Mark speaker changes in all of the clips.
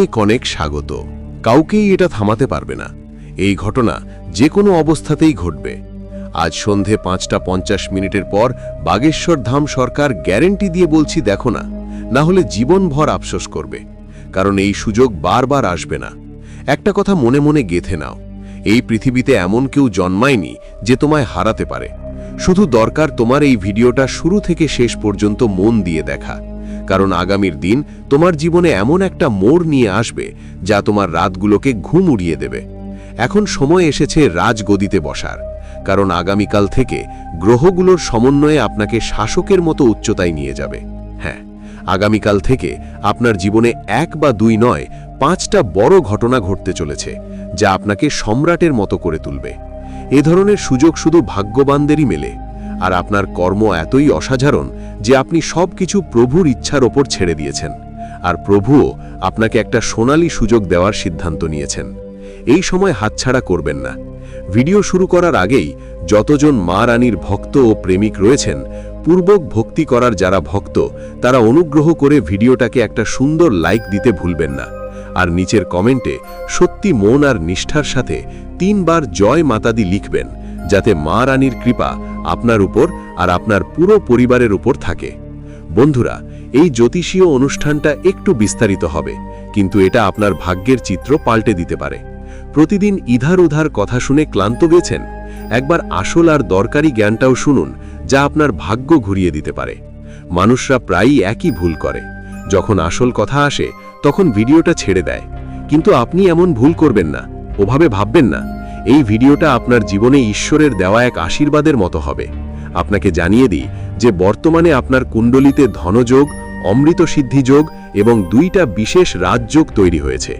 Speaker 1: অনেক স্বাগত। কাউকেই এটা থামাতে পারবে না। এই ঘটনা যে কোনো অবস্থাতেই ঘটবে। আজ সন্ধে পাঁচটা পঞ্চাশ মিনিটের পর বাগেশ্বর ধাম সরকার গ্যারেন্টি দিয়ে বলছি, দেখো না না হলে জীবনভর আফসোস করবে। কারণ এই সুযোগ বারবার আসবে না। একটা কথা মনে মনে গেথে নাও। এই পৃথিবীতে এমন কেউ জন্মায়নি যে তোমায় হারাতে পারে। শুধু দরকার তোমার এই ভিডিওটা শুরু থেকে শেষ পর্যন্ত মন দিয়ে দেখা। কারণ আগামীর দিন তোমার জীবনে এমন একটা মোড় নিয়ে আসবে যা তোমার রাতগুলোকে ঘুম উড়িয়ে দেবে। এখন সময় এসেছে রাজগদিতে বসার, কারণ আগামীকাল থেকে গ্রহগুলোর সমন্বয়ে আপনাকে শাসকের মতো উচ্চতায় নিয়ে যাবে। হ্যাঁ আগামীকাল থেকে আপনার জীবনে এক বা দুই নয়, পাঁচটা বড় ঘটনা ঘটতে চলেছে, যা আপনাকে সম্রাটের মতো করে তুলবে। এ ধরনের সুযোগ শুধু ভাগ্যবানদেরই মেলে আর আপনার কর্ম এতই অসাধারণ যে আপনি সব কিছু প্রভুর ইচ্ছার ওপর ছেড়ে দিয়েছেন। আর প্রভুও আপনাকে একটা সোনালী সুযোগ দেওয়ার সিদ্ধান্ত নিয়েছেন। এই সময় হাতছাড়া করবেন না। ভিডিও শুরু করার আগেই যতজন মা রানীর ভক্ত ও প্রেমিক রয়েছেন, পূর্বক ভক্তি করার যারা ভক্ত, তারা অনুগ্রহ করে ভিডিওটাকে একটা সুন্দর লাইক দিতে ভুলবেন না। আর নিচের কমেন্টে সত্যি মন আর নিষ্ঠার সাথে তিনবার জয় মাতাদি লিখবেন। যাতে মা রানীর কৃপা আপনার উপর আর আপনার পুরো পরিবারের উপর থাকে। বন্ধুরা, এই জ্যোতিষীয় অনুষ্ঠানটা একটু বিস্তারিত হবে, কিন্তু এটা আপনার ভাগ্যের চিত্র পাল্টে দিতে পারে। প্রতিদিন ইধার উধার কথা শুনে ক্লান্ত গেছেন একবার আসল আর দরকারি জ্ঞানটাও শুনুন, যা আপনার ভাগ্য ঘুরিয়ে দিতে পারে। মানুষরা প্রায়ই একই ভুল করে। যখন আসল কথা আসে, তখন ভিডিওটা ছেড়ে দেয়। কিন্তু আপনি এমন ভুল করবেন না, ওভাবে ভাববেন না। এই ভিডিওটা আপনার জীবনে ঈশ্বরের দেওয়া এক আশীর্বাদের মতো হবে। আপনাকে জানিয়ে দিই যে বর্তমানে আপনার কুণ্ডলিতে ধনযোগ অমৃত সিদ্ধিযোগ এবং দুইটা বিশেষ রাজযোগ তৈরি হয়েছে।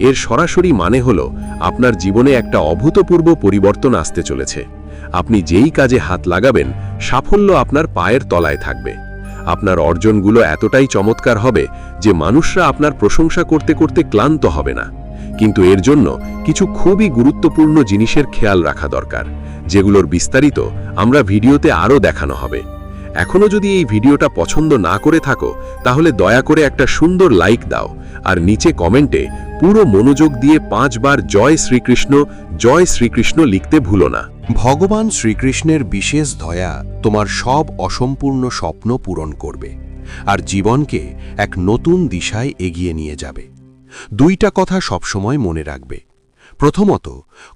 Speaker 1: এর সরাসরি মানে হল আপনার জীবনে একটা অভূতপূর্ব পরিবর্তন আসতে চলেছে। আপনি যেই কাজে হাত লাগাবেন, সাফল্য আপনার পায়ের তলায় থাকবে। আপনার অর্জনগুলো এতটাই চমৎকার হবে যে মানুষরা আপনার প্রশংসা করতে করতে ক্লান্ত হবে না। কিন্তু এর জন্য কিছু খুবই গুরুত্বপূর্ণ জিনিসের খেয়াল রাখা দরকার, যেগুলোর বিস্তারিত আমরা ভিডিওতে আরও দেখানো হবে। এখনও যদি এই ভিডিওটা পছন্দ না করে থাকো, তাহলে দয়া করে একটা সুন্দর লাইক দাও আর নিচে কমেন্টে পুরো মনোযোগ দিয়ে পাঁচবার জয় শ্রীকৃষ্ণ জয় শ্রীকৃষ্ণ লিখতে ভুলো না।
Speaker 2: ভগবান শ্রীকৃষ্ণের বিশেষ দয়া তোমার সব অসম্পূর্ণ স্বপ্ন পূরণ করবে আর জীবনকে এক নতুন দিশায় এগিয়ে নিয়ে যাবে। দুইটা কথা সবসময় মনে রাখবে। প্রথমত,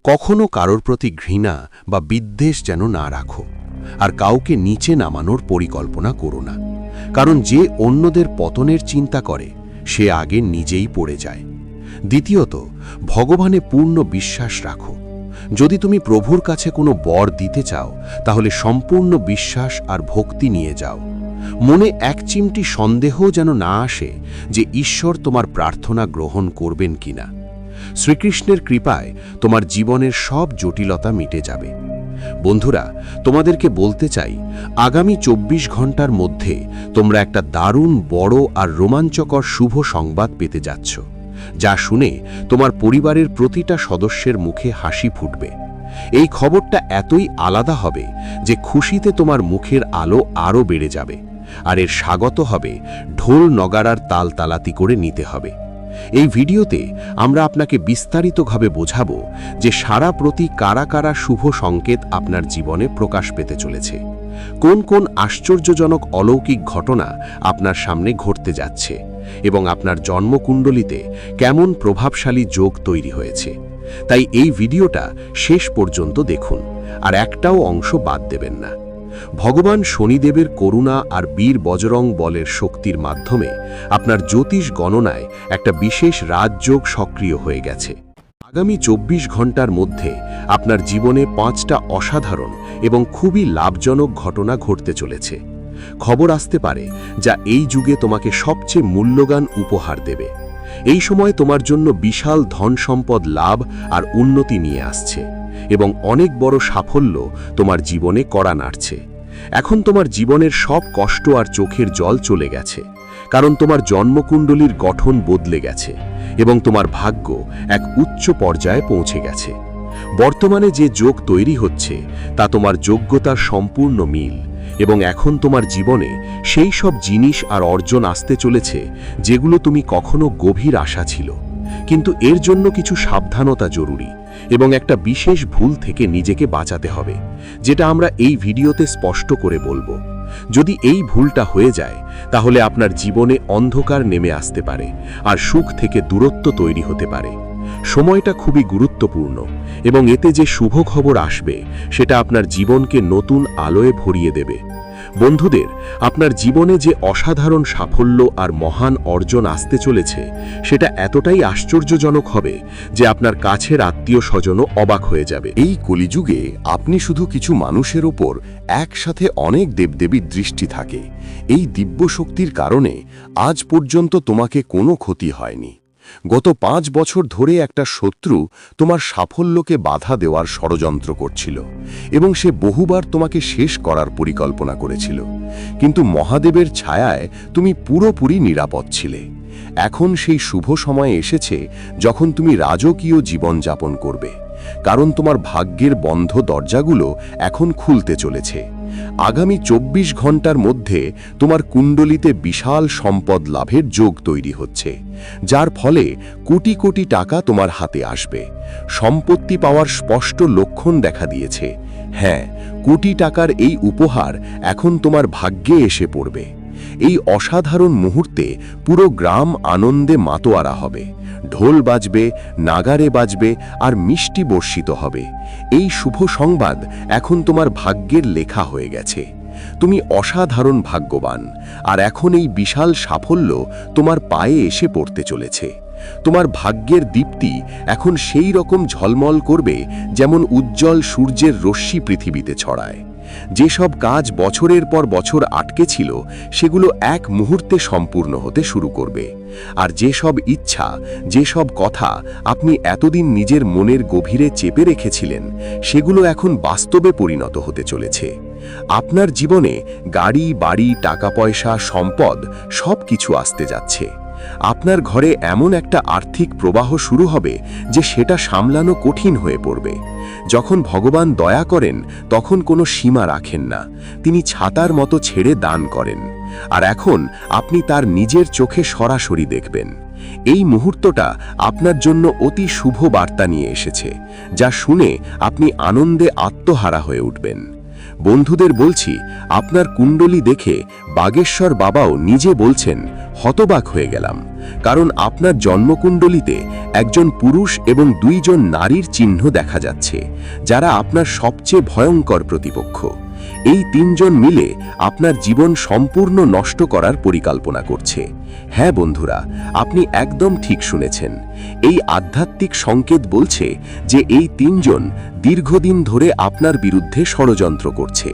Speaker 2: কখনো কারোর প্রতি ঘৃণা বা বিদ্বেষ যেন না রাখো, আর কাউকে নিচে নামানোর পরিকল্পনা করো না। কারণ যে অন্যদের পতনের চিন্তা করে, সে আগে নিজেই পড়ে যায়। দ্বিতীয়ত, ভগবানে পূর্ণ বিশ্বাস রাখো। যদি তুমি প্রভুর কাছে কোনো বর দিতে চাও, তাহলে সম্পূর্ণ বিশ্বাস আর ভক্তি নিয়ে যাও। মনে এক চিমটি সন্দেহ যেন না আসে যে ঈশ্বর তোমার প্রার্থনা গ্রহণ করবেন কিনা। শ্রীকৃষ্ণের কৃপায় তোমার জীবনের সব জটিলতা মিটে যাবে। বন্ধুরা, তোমাদেরকে বলতে চাই, আগামী চব্বিশ ঘণ্টার মধ্যে তোমরা একটা দারুণ, বড় আর রোমাঞ্চকর শুভ সংবাদ পেতে যাচ্ছ, যা শুনে তোমার পরিবারের প্রতিটা সদস্যের মুখে হাসি ফুটবে। এই খবরটা এতই আলাদা হবে যে খুশিতে তোমার মুখের আলো আরও বেড়ে যাবে। আর এর স্বাগত হবে ঢোল নগারার তাল তালাতি করে নিতে হবে। এই ভিডিওতে আমরা আপনাকে বিস্তারিতভাবে বোঝাব যে সারা প্রতি কারা কারা শুভ সংকেত আপনার জীবনে প্রকাশ পেতে চলেছে। কোন কোন আশ্চর্যজনক অলৌকিক ঘটনা আপনার সামনে ঘটতে যাচ্ছে এবং আপনার জন্মকুণ্ডলিতে কেমন প্রভাবশালী যোগ তৈরি হয়েছে। তাই এই ভিডিওটা শেষ পর্যন্ত দেখুন, আর একটাও অংশ বাদ দেবেন না। ভগবান শনিদেবের করুণা আর বীর বজরং বলের শক্তির মাধ্যমে আপনার জ্যোতিষ গণনায় একটা বিশেষ রাজযোগ সক্রিয় হয়ে গেছে। আগামী চব্বিশ ঘণ্টার মধ্যে আপনার জীবনে পাঁচটা অসাধারণ এবং খুবই লাভজনক ঘটনা ঘটতে চলেছে। খবর আসতে পারে যা এই যুগে তোমাকে সবচেয়ে মূল্যবান উপহার দেবে। এই সময় তোমার জন্য বিশাল ধন সম্পদ লাভ আর উন্নতি নিয়ে আসছে এবং অনেক বড় সাফল্য তোমার জীবনে করা নাড়ছে। এখন তোমার জীবনের সব কষ্ট আর চোখের জল চলে গেছে, কারণ তোমার জন্মকুণ্ডলীর গঠন বদলে গেছে এবং তোমার ভাগ্য এক উচ্চ পর্যায়ে পৌঁছে গেছে। বর্তমানে যে যোগ তৈরি হচ্ছে, তা তোমার যোগ্যতার সম্পূর্ণ মিল এবং এখন তোমার জীবনে সেই সব জিনিস আর অর্জন আসতে চলেছে, যেগুলো তুমি কখনো গভীর আশা ছিল। কিন্তু এর জন্য কিছু সাবধানতা জরুরি। এবং একটা বিশেষ ভুল থেকে নিজেকে বাঁচাতে হবে, যেটা আমরা এই ভিডিওতে স্পষ্ট করে বলব। যদি এই ভুলটা হয়ে যায়, তাহলে আপনার জীবনে অন্ধকার নেমে আসতে পারে আর সুখ থেকে দূরত্ব তৈরি হতে পারে। সময়টা খুবই গুরুত্বপূর্ণ এবং এতে যে শুভ খবর আসবে, সেটা আপনার জীবনকে নতুন আলোয় ভরিয়ে দেবে। বন্ধুদের, আপনার জীবনে যে অসাধারণ সাফল্য আর মহান অর্জন আসতে চলেছে, সেটা এতটাই আশ্চর্যজনক হবে যে আপনার কাছের আত্মীয় স্বজনও অবাক হয়ে যাবে।
Speaker 1: এই কলিযুগে আপনি শুধু কিছু মানুষের ওপর একসাথে অনেক দেবদেবীর দৃষ্টি থাকে। এই দিব্য শক্তির কারণে আজ পর্যন্ত তোমাকে কোনো ক্ষতি হয়নি। গত পাঁচ বছর ধরে একটা শত্রু তোমার সাফল্যকে বাধা দেওয়ার ষড়যন্ত্র করছিল এবং সে বহুবার তোমাকে শেষ করার পরিকল্পনা করেছিল। কিন্তু মহাদেবের ছায়ায় তুমি পুরোপুরি নিরাপদ ছিলে। এখন সেই শুভ সময় এসেছে যখন তুমি রাজকীয় জীবন যাপন করবে। কারণ তোমার ভাগ্যের বন্ধ দরজাগুলো এখন খুলতে চলেছে। আগামী চব্বিশ ঘণ্টার মধ্যে তোমার কুণ্ডলিতে বিশাল সম্পদ লাভের যোগ তৈরি হচ্ছে, যার ফলে কোটি কোটি টাকা তোমার হাতে আসবে। সম্পত্তি পাওয়ার স্পষ্ট লক্ষণ দেখা দিয়েছে। হ্যাঁ কোটি টাকার এই উপহার এখন তোমার ভাগ্যে এসে পড়বে। এই অসাধারণ মুহূর্তে পুরো গ্রাম আনন্দে মাতোয়ারা হবে। ঢোল বাজবে, নাগারে বাজবে আর মিষ্টি বর্ষিত হবে। এই শুভ সংবাদ এখন তোমার ভাগ্যের লেখা হয়ে গেছে। তুমি অসাধারণ ভাগ্যবান, আর এখন এই বিশাল সাফল্য তোমার পায়ে এসে পড়তে চলেছে। তোমার ভাগ্যের দীপ্তি এখন সেই রকম ঝলমল করবে যেমন উজ্জ্বল সূর্যের রশ্মি পৃথিবীতে ছড়ায়। যেসব কাজ বছরের পর বছর আটকে ছিল, সেগুলো এক মুহূর্তে সম্পূর্ণ হতে শুরু করবে। আর যেসব ইচ্ছা, যেসব কথা আপনি এতদিন নিজের মনের গভীরে চেপে রেখেছিলেন, সেগুলো এখন বাস্তবে পরিণত হতে চলেছে। আপনার জীবনে গাড়ি, বাড়ি টাকা পয়সা সম্পদ সব কিছু আসতে যাচ্ছে। আপনার ঘরে এমন একটা আর্থিক প্রবাহ শুরু হবে যে সেটা সামলানো কঠিন হয়ে পড়বে। যখন ভগবান দয়া করেন, তখন কোনো সীমা রাখেন না। তিনি ছাতার মতো ছেড়ে দান করেন। আর এখন আপনি তার নিজের চোখে সরাসরি দেখবেন। এই মুহূর্তটা আপনার জন্য অতি শুভ বার্তা নিয়ে এসেছে, যা শুনে আপনি আনন্দে আত্মহারা হয়ে উঠবেন। বন্ধুদের বলছি, আপনার কুণ্ডলি দেখে বাগেশ্বর বাবাও নিজে বলছেন, হতবাক হয়ে গেলাম। কারণ আপনার জন্মকুণ্ডলিতে একজন পুরুষ এবং দুইজন নারীর চিহ্ন দেখা যাচ্ছে, যারা আপনার সবচেয়ে ভয়ঙ্কর প্রতিপক্ষ। এই তিনজন মিলে আপনার জীবন সম্পূর্ণ নষ্ট করার পরিকল্পনা করছে। হ্যাঁ বন্ধুরা, আপনি একদম ঠিক শুনেছেন। এই আধ্যাত্মিক সংকেত বলছে যে এই তিনজন দীর্ঘদিন ধরে আপনার বিরুদ্ধে ষড়যন্ত্র করছে।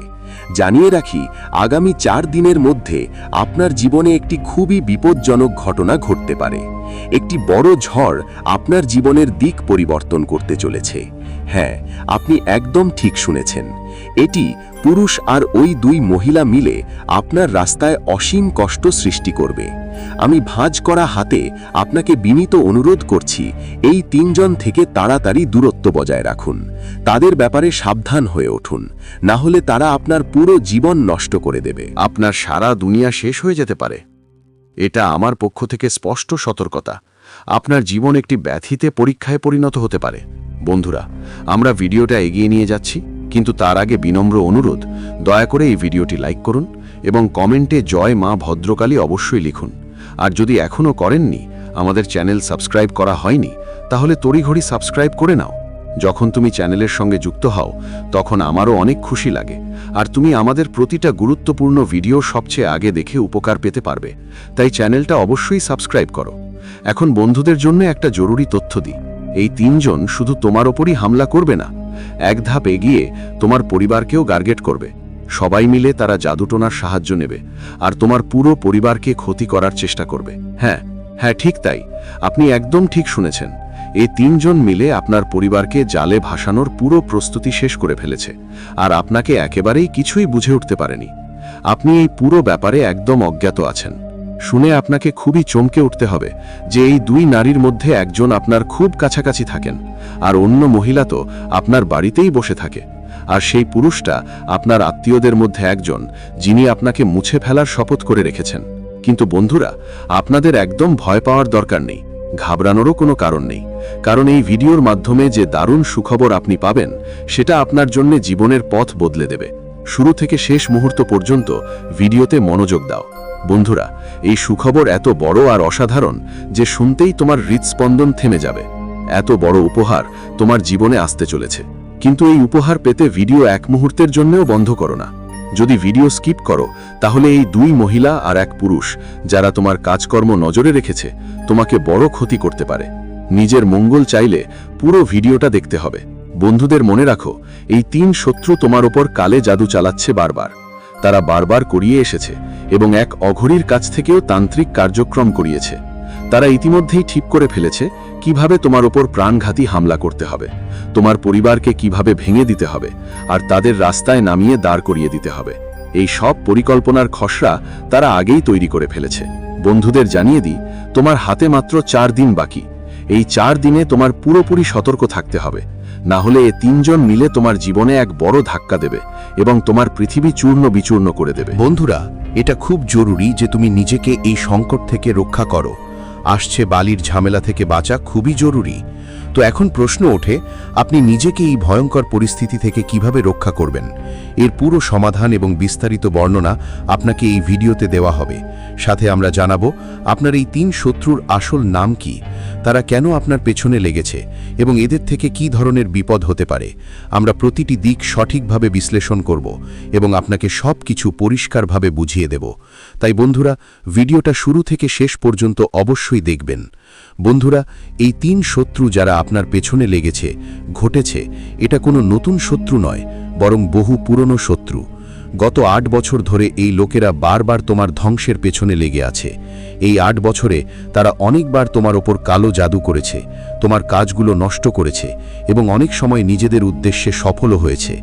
Speaker 1: জানিয়ে রাখি, আগামী চার দিনের মধ্যে আপনার জীবনে একটি খুবই বিপজ্জনক ঘটনা ঘটতে পারে। একটি বড় ঝড় আপনার জীবনের দিক পরিবর্তন করতে চলেছে। হ্যাঁ আপনি একদম ঠিক শুনেছেন। এটি পুরুষ আর ওই দুই মহিলা মিলে আপনার রাস্তায় অসীম কষ্ট সৃষ্টি করবে। আমি ভাঁজ করা হাতে আপনাকে বিনীত অনুরোধ করছি, এই তিনজন থেকে তাড়াতাড়ি দূরত্ব বজায় রাখুন। তাদের ব্যাপারে সাবধান হয়ে উঠুন, না হলে তারা আপনার পুরো জীবন নষ্ট করে দেবে। আপনার সারা দুনিয়া শেষ হয়ে যেতে পারে। এটা আমার পক্ষ থেকে স্পষ্ট সতর্কতা। আপনার জীবন একটি ব্যাধিতে পরীক্ষায় পরিণত হতে পারে। বন্ধুরা, আমরা ভিডিওটা এগিয়ে নিয়ে যাচ্ছি। কিন্তু তার আগে বিনম্র অনুরোধ, দয়া করে এই ভিডিওটি লাইক করুন এবং কমেন্টে জয় মা ভদ্রকালী অবশ্যই লিখুন। আর যদি এখনও করেননি, আমাদের চ্যানেল সাবস্ক্রাইব করা হয়নি, তাহলে তড়িঘড়ি সাবস্ক্রাইব করে নাও। যখন তুমি চ্যানেলের সঙ্গে যুক্ত হও, তখন আমারও অনেক খুশি লাগে। আর তুমি আমাদের প্রতিটা গুরুত্বপূর্ণ ভিডিও সবচেয়ে আগে দেখে উপকার পেতে পারবে। তাই চ্যানেলটা অবশ্যই সাবস্ক্রাইব করো। এখন বন্ধুদের জন্য একটা জরুরি তথ্য দিই। এই তিনজন শুধু তোমার ওপরই হামলা করবে না এক ধাপ এগিয়ে তোমার পরিবারকেও গার্গেট করবে। সবাই মিলে তারা জাদুটোনার সাহায্য নেবে আর তোমার পুরো পরিবারকে ক্ষতি করার চেষ্টা করবে। হ্যাঁ হ্যাঁ ঠিক তাই। আপনি একদম ঠিক শুনেছেন। এই তিনজন মিলে আপনার পরিবারকে জালে ভাসানোর পুরো প্রস্তুতি শেষ করে ফেলেছে আর আপনাকে একেবারেই কিছুই বুঝে উঠতে পারেনি। আপনি এই পুরো ব্যাপারে একদম অজ্ঞাত আছেন। শুনে আপনাকে খুবই চমকে উঠতে হবে যে এই দুই নারীর মধ্যে একজন আপনার খুব কাছাকাছি থাকেন, আর অন্য মহিলা তো আপনার বাড়িতেই বসে থাকে। আর সেই পুরুষটা আপনার আত্মীয়দের মধ্যে একজন, যিনি আপনাকে মুছে ফেলার শপথ করে রেখেছেন। কিন্তু বন্ধুরা, আপনাদের একদম ভয় পাওয়ার দরকার নেই, ঘাবড়ানোরও কোনো কারণ নেই। কারণ এই ভিডিওর মাধ্যমে যে দারুণ সুখবর আপনি পাবেন, সেটা আপনার জন্য জীবনের পথ বদলে দেবে। শুরু থেকে শেষ মুহূর্ত পর্যন্ত ভিডিওতে মনোযোগ দাও। বন্ধুরা, এই সুখবর এত বড় আর অসাধারণ যে শুনতেই তোমার হৃদস্পন্দন থেমে যাবে। এত বড় উপহার তোমার জীবনে আসতে চলেছে। কিন্তু এই উপহার পেতে ভিডিও এক মুহূর্তের জন্যও বন্ধ করো না। যদি ভিডিও স্কিপ করো, তাহলে এই দুই মহিলা আর এক পুরুষ যারা তোমার কাজকর্ম নজরে রেখেছে, তোমাকে বড় ক্ষতি করতে পারে। নিজের মঙ্গল চাইলে পুরো ভিডিওটা দেখতে হবে। বন্ধুদের মনে রাখো, এই তিন শত্রু তোমার ওপর কালে জাদু চালাচ্ছে বারবার। তারা বারবার করিয়ে এসেছে এবং এক অঘরীর কাছ থেকেও তান্ত্রিক কার্যক্রম করিয়েছে। তারা ইতিমধ্যেই ঠিক করে ফেলেছে কীভাবে তোমার ওপর প্রাণঘাতী হামলা করতে হবে, তোমার পরিবারকে কীভাবে ভেঙে দিতে হবে, আর তাদের রাস্তায় নামিয়ে দাঁড় করিয়ে দিতে হবে। এই সব পরিকল্পনার খসড়া তারা আগেই তৈরি করে ফেলেছে। বন্ধুদের জানিয়ে দিই, তোমার হাতে মাত্র চার দিন বাকি। এই চার দিনে তোমার পুরোপুরি সতর্ক থাকতে হবে। না হলে এ তিনজন মিলে তোমার জীবনে এক বড় ধাক্কা দেবে এবং তোমার পৃথিবী চূর্ণ বিচূর্ণ করে দেবে।
Speaker 2: বন্ধুরা, এটা খুব জরুরি যে তুমি নিজেকে এই সংকট থেকে রক্ষা করো। আসছে বালির ঝামেলা থেকে বাঁচা খুবই জরুরি। তো এখন প্রশ্ন ওঠে, আপনি নিজেকে এই ভয়ঙ্কর পরিস্থিতি থেকে কীভাবে রক্ষা করবেন? এর পুরো সমাধান এবং বিস্তারিত বর্ণনা আপনাকে এই ভিডিওতে দেওয়া হবে। সাথে আমরা জানাব, আপনার এই তিন শত্রুর আসল নাম কি? তারা কেন আপনার পেছনে লেগেছে? এবং এদের থেকে কি ধরনের বিপদ হতে পারে? আমরা প্রতিটি দিক সঠিকভাবে বিশ্লেষণ করব এবং আপনাকে সব কিছু পরিষ্কারভাবে বুঝিয়ে দেব। তাই বন্ধুরা, ভিডিওটা শুরু থেকে শেষ পর্যন্ত অবশ্যই দেখবেন। বন্ধুরা, এই তিন শত্রু যারা আপনার পেছনে লেগেছে, ঘটেছে, এটা কোনো নতুন শত্রু নয়, বরং বহু পুরনো শত্রু। গত আট বছর ধরে এই লোকেরা বারবার তোমার ধ্বংসের পেছনে লেগে আছে। এই আট বছরে তারা অনেকবার তোমার ওপর কালো জাদু করেছে, তোমার কাজগুলো নষ্ট করেছে এবং অনেক সময় নিজেদের উদ্দেশ্যে সফলও হয়েছে।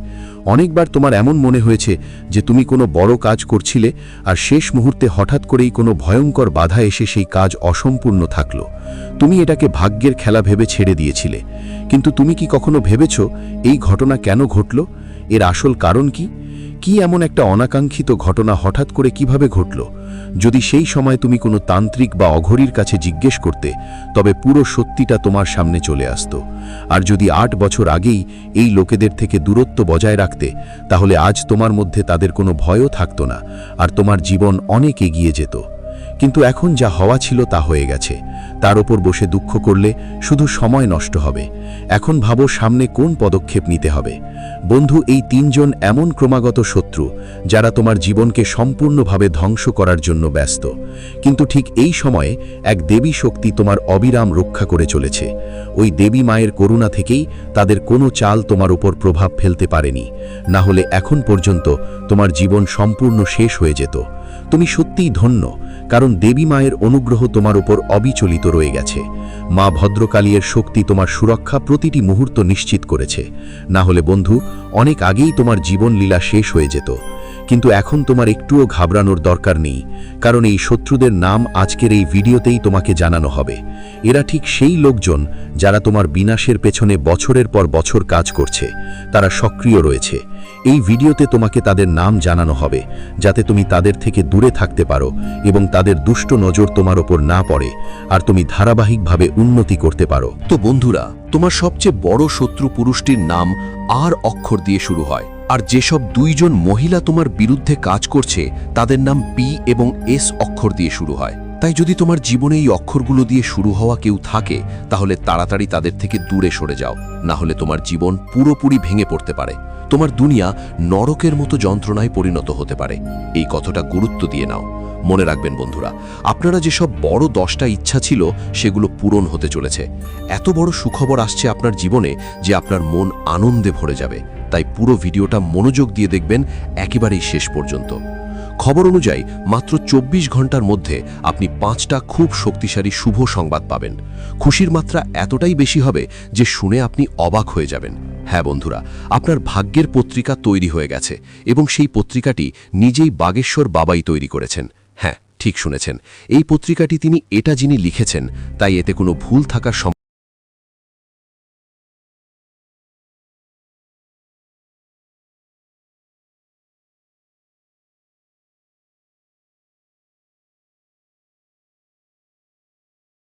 Speaker 2: অনেকবার তোমার এমন মনে হয়েছে যে তুমি কোনো বড় কাজ করছিলে আর শেষ মুহূর্তে হঠাৎ করেই কোনো ভয়ঙ্কর বাধা এসে সেই কাজ অসম্পূর্ণ থাকল। তুমি এটাকে ভাগ্যের খেলা ভেবে ছেড়ে দিয়েছিলে। কিন্তু তুমি কি কখনো ভেবেছ এই ঘটনা কেন ঘটল? এর আসল কারণ কি? কি এমন একটা অনাকাঙ্ক্ষিত ঘটনা হঠাৎ করে কীভাবে ঘটল? যদি সেই সময় তুমি কোনো তান্ত্রিক বা অঘরির কাছে জিজ্ঞেস করতে, তবে পুরো সত্যিটা তোমার সামনে চলে আসত। আর যদি আট বছর আগেই এই লোকেদের থেকে দূরত্ব বজায় রাখতে, তাহলে আজ তোমার মধ্যে তাদের কোনো ভয়ও থাকতো না, আর তোমার জীবন অনেক এগিয়ে যেত। কিন্তু এখন যা হওয়া ছিল তা হয়ে গেছে। তার ওপর বসে দুঃখ করলে শুধু সময় নষ্ট হবে। এখন ভাবো সামনে কোন পদক্ষেপ নিতে হবে। বন্ধু, এই তিনজন এমন ক্রমাগত শত্রু যারা তোমার জীবনকে সম্পূর্ণভাবে ধ্বংস করার জন্য ব্যস্ত। কিন্তু ঠিক এই সময়ে এক দেবী শক্তি তোমার অবিরাম রক্ষা করে চলেছে। ওই দেবী মায়ের করুণা থেকেই তাদের কোনো চাল তোমার উপর প্রভাব ফেলতে পারেনি। না হলে এখন পর্যন্ত তোমার জীবন সম্পূর্ণ শেষ হয়ে যেত। তুমি সত্যিই ধন্য, কারণ দেবী মায়ের অনুগ্রহ তোমার উপর অবিচলিত রয়ে গেছে। মা ভদ্রকালীর শক্তি তোমার সুরক্ষা প্রতিটি মুহূর্ত নিশ্চিত করেছে। না হলে বন্ধু, অনেক আগেই তোমার জীবনলীলা শেষ হয়ে যেত। কিন্তু এখন তোমার একটুও ঘাবড়ানোর দরকার নেই, কারণ এই শত্রুদের নাম আজকের এই ভিডিওতেই তোমাকে জানানো হবে। এরা ঠিক সেই লোকজন যারা তোমার বিনাশের পেছনে বছরের পর বছর কাজ করছে, তারা সক্রিয় রয়েছে। এই ভিডিওতে তোমাকে তাদের নাম জানানো হবে, যাতে তুমি তাদের থেকে দূরে থাকতে পারো এবং তাদের দুষ্ট নজর তোমার ওপর না পড়ে, আর তুমি ধারাবাহিকভাবে উন্নতি করতে পারো।
Speaker 3: তো বন্ধুরা, তোমার সবচেয়ে বড় শত্রু পুরুষটির নাম আর অক্ষর দিয়ে শুরু হয়। আর যেসব দুইজন মহিলা তোমার বিরুদ্ধে কাজ করছে, তাদের নাম পি এবং এস অক্ষর দিয়ে শুরু হয়। তাই যদি তোমার জীবনে এই অক্ষরগুলো দিয়ে শুরু হওয়া কেউ থাকে, তাহলে তাড়াতাড়ি তাদের থেকে দূরে সরে যাও, না হলে তোমার জীবন পুরোপুরি ভেঙে পড়তে পারে। তোমার দুনিয়া নরকের মতো যন্ত্রণায় পরিণত হতে পারে। এই কথাটা গুরুত্ব দিয়ে নাও। মনে রাখবেন বন্ধুরা, আপনারা যেসব বড় দশটা ইচ্ছা ছিল, সেগুলো পূরণ হতে চলেছে। এত বড় সুখবর আসছে আপনার জীবনে যে আপনার মন আনন্দে ভরে যাবে। তাই পুরো ভিডিওটা মনোযোগ দিয়ে দেখবেন একেবারেই শেষ পর্যন্ত। খবর অনুযায়ী, মাত্র চব্বিশ ঘণ্টার মধ্যে আপনি পাঁচটা খুব শক্তিশালী শুভ সংবাদ পাবেন। খুশির মাত্রা এতটাই বেশি হবে যে শুনে আপনি অবাক হয়ে যাবেন। হ্যাঁ বন্ধুরা, আপনার ভাগ্যের পত্রিকা তৈরি হয়ে গেছে এবং সেই পত্রিকাটি নিজেই বাগেশ্বর বাবাই তৈরি করেছেন। হ্যাঁ ঠিক শুনেছেন। এই পত্রিকাটি তিনি এটা যিনি লিখেছেন, তাই এতে কোনো ভুল থাকার